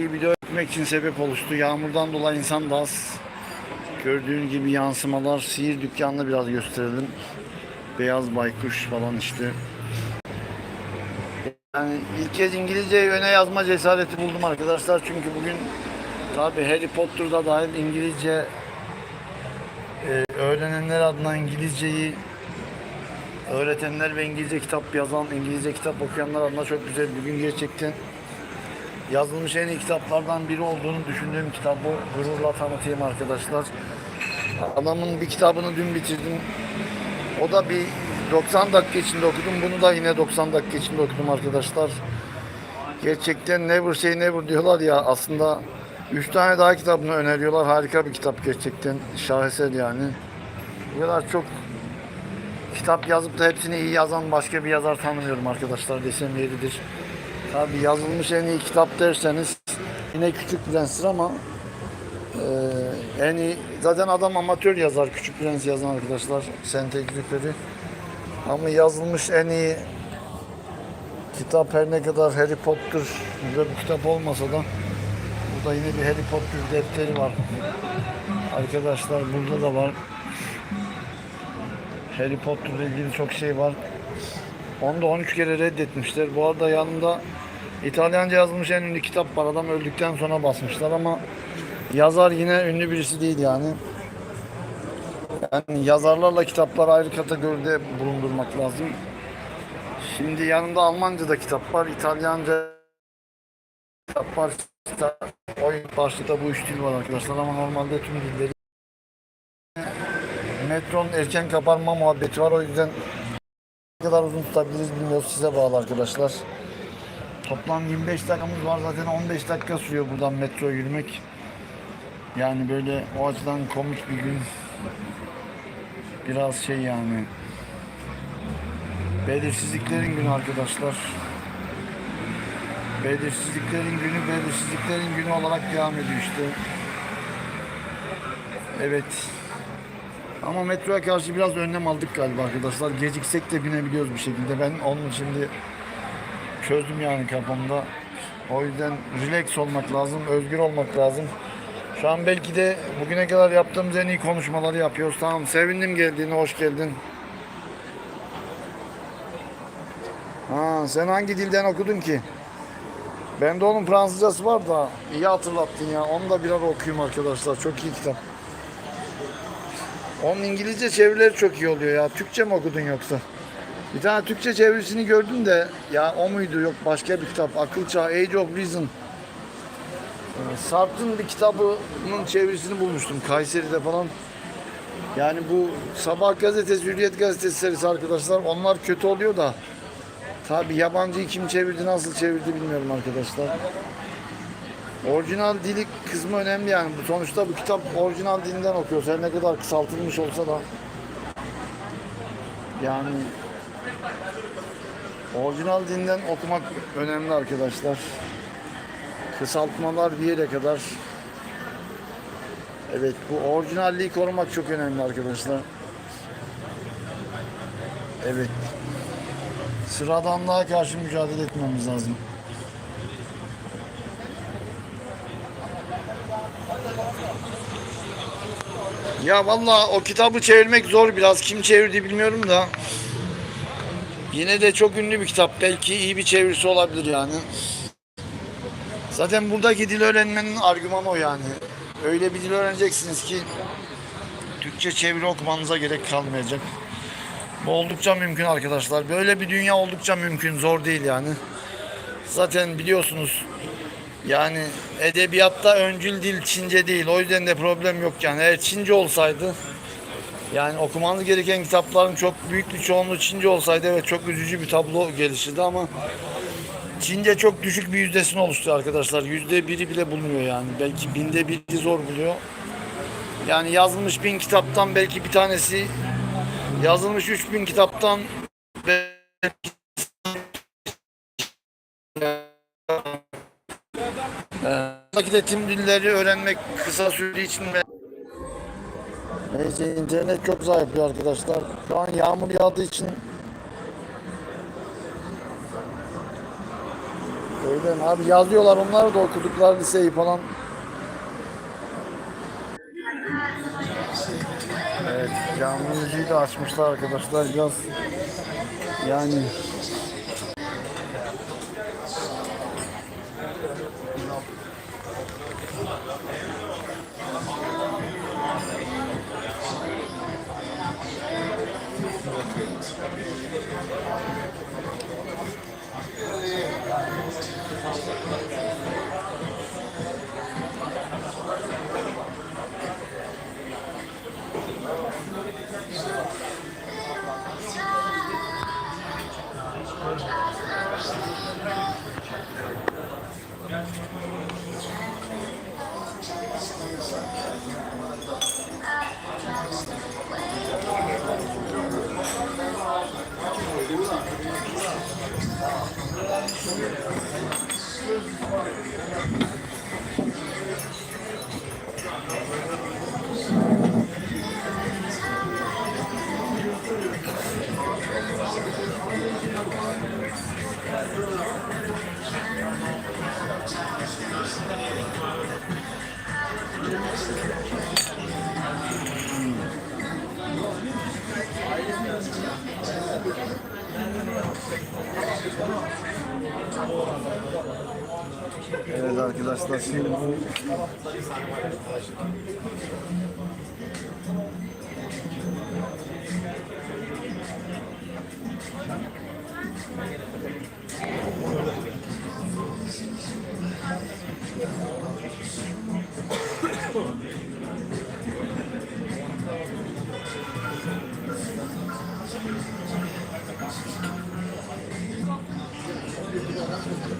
video etmek için sebep oluştu. Yağmurdan dolayı insan da az. Gördüğün gibi yansımalar. Sihir dükkanını biraz gösterelim. Beyaz baykuş falan işte. Yani ilk kez İngilizceyi öne yazma cesareti buldum arkadaşlar. Çünkü bugün tabi Harry Potter'da dahil İngilizce e, öğrenenler adına İngilizceyi öğretenler ve İngilizce kitap yazan, İngilizce kitap okuyanlar adına çok güzel bir gün gerçekten. Yazılmış en iyi kitaplardan biri olduğunu düşündüğüm kitap bu. Gururla tanıtayım arkadaşlar. Adamın bir kitabını dün bitirdim. O da bir 90 dakika içinde okudum. Bunu da yine 90 dakika içinde okudum arkadaşlar. Gerçekten never say never diyorlar ya aslında 3 tane daha kitabını öneriyorlar. Harika bir kitap gerçekten. Şaheser yani. Bu kadar çok kitap yazıp da hepsini iyi yazan başka bir yazar tanımıyorum arkadaşlar desem yeridir. Tabi yazılmış en iyi kitap derseniz yine Küçük Prens'tir ama eee, en iyi zaten adam amatör yazar Küçük Prens yazan arkadaşlar senteklikleri. Ama yazılmış en iyi kitap her ne kadar Harry Potter ve bu kitap olmasa da burada yine bir Harry Potter defteri var. Arkadaşlar burada da var. Harry Potter ile ilgili çok şey var. Onu da 13 kere reddetmişler. Bu arada yanında İtalyanca yazılmış en ünlü kitap var. Adam öldükten sonra basmışlar ama yazar yine ünlü birisi değil yani. Yani yazarlarla kitaplar ayrı kategoride bulundurmak lazım. Şimdi yanında Almanca da kitap var, İtalyanca kitap var. İşte O ilk başlıkta bu üç dil var arkadaşlar ama normalde tüm dilleri metronun erken kapanma muhabbeti var o yüzden ne kadar uzun tutabiliriz bilmiyoruz size bağlı arkadaşlar. Toplam 25 dakikamız var zaten 15 dakika sürüyor buradan metro yürümek. Yani böyle o açıdan komik bir gün. Biraz şey yani. Belirsizliklerin günü arkadaşlar. Belirsizliklerin günü, belirsizliklerin günü olarak devam ediyor işte. Evet. Ama metroya karşı biraz önlem aldık galiba arkadaşlar. Geciksek de binebiliyoruz bir şekilde. Ben onun şimdi çözdüm yani kafamda. O yüzden relax olmak lazım, özgür olmak lazım. Şu an belki de bugüne kadar yaptığımız en iyi konuşmaları yapıyoruz. Tamam sevindim geldiğine, hoş geldin. Ha, sen hangi dilden okudun ki? Bende onun Fransızcası var da iyi hatırlattın ya. Onu da birer okuyayım arkadaşlar. Çok iyi kitap. Onun İngilizce çevirileri çok iyi oluyor ya. Türkçe mi okudun yoksa? Bir tane Türkçe çevirisini gördüm de ya o muydu yok başka bir kitap. Akıl Çağı, Age of Reason. Ee, Sartre'ın bir kitabının çevirisini bulmuştum Kayseri'de falan. Yani bu Sabah gazetesi, Hürriyet gazetesi serisi arkadaşlar onlar kötü oluyor da tabi yabancıyı kim çevirdi nasıl çevirdi bilmiyorum arkadaşlar. Orijinal dili kısmı önemli yani. Sonuçta bu kitap orijinal dilinden okuyoruz. Her ne kadar kısaltılmış olsa da yani orijinal dilinden okumak önemli arkadaşlar. Kısaltmalar bir yere kadar Evet bu orijinalliği korumak çok önemli arkadaşlar. Evet. Sıradanlığa karşı mücadele etmemiz lazım. Ya vallahi o kitabı çevirmek zor biraz. Kim çevirdi bilmiyorum da. Yine de çok ünlü bir kitap. Belki iyi bir çevirisi olabilir yani. Zaten buradaki dil öğrenmenin argümanı o yani. Öyle bir dil öğreneceksiniz ki Türkçe çeviri okumanıza gerek kalmayacak. Bu oldukça mümkün arkadaşlar. Böyle bir dünya oldukça mümkün. Zor değil yani. Zaten biliyorsunuz yani edebiyatta öncül dil Çince değil. O yüzden de problem yok yani. Eğer Çince olsaydı yani okumanız gereken kitapların çok büyük bir çoğunluğu Çince olsaydı evet çok üzücü bir tablo gelişirdi ama Çince çok düşük bir yüzdesini oluştu arkadaşlar. Yüzde biri bile bulmuyor yani. Belki binde biri zor buluyor. Yani yazılmış bin kitaptan belki bir tanesi yazılmış üç bin kitaptan belki Belki de tüm dilleri öğrenmek kısa sürdüğü için ve Neyse internet çok zayıf arkadaşlar. Şu an yağmur yağdığı için Öyle mi? Abi yazıyorlar onları da okudukları liseyi falan. Evet, canlı müziği de açmışlar arkadaşlar biraz. Yani evet arkadaşlar şimdi bu bir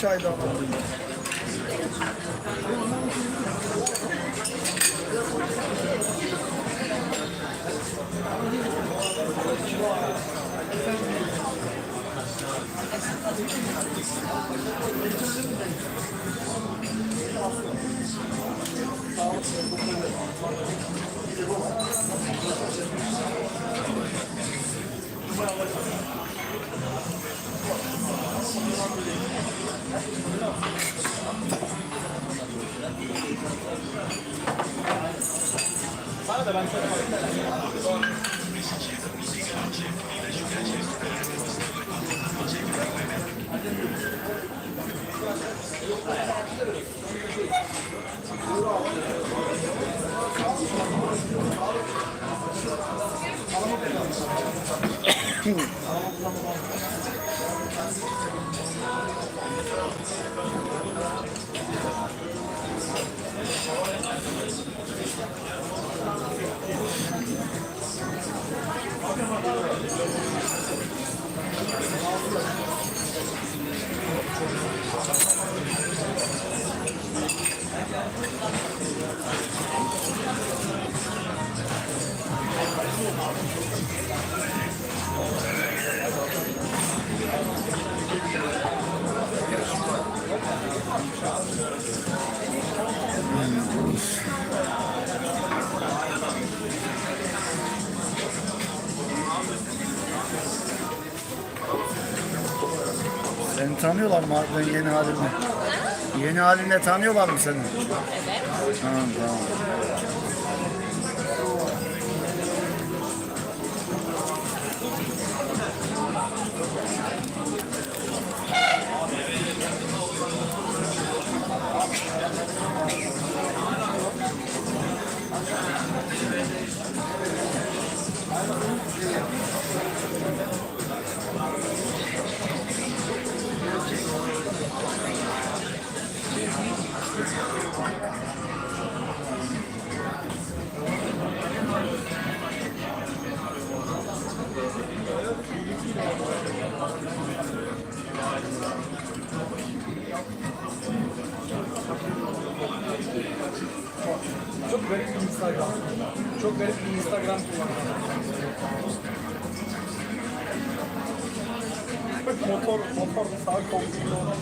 çay daha alayım. Seni Oh, tanıyorlar mı harbiden yeni halinle? Yeni halinle tanıyorlar mı seni? Evet. Tamam tamam. Instagram. Çok garip bir Instagram kullanıyorum. motor, motor sağ koltuğunda olan.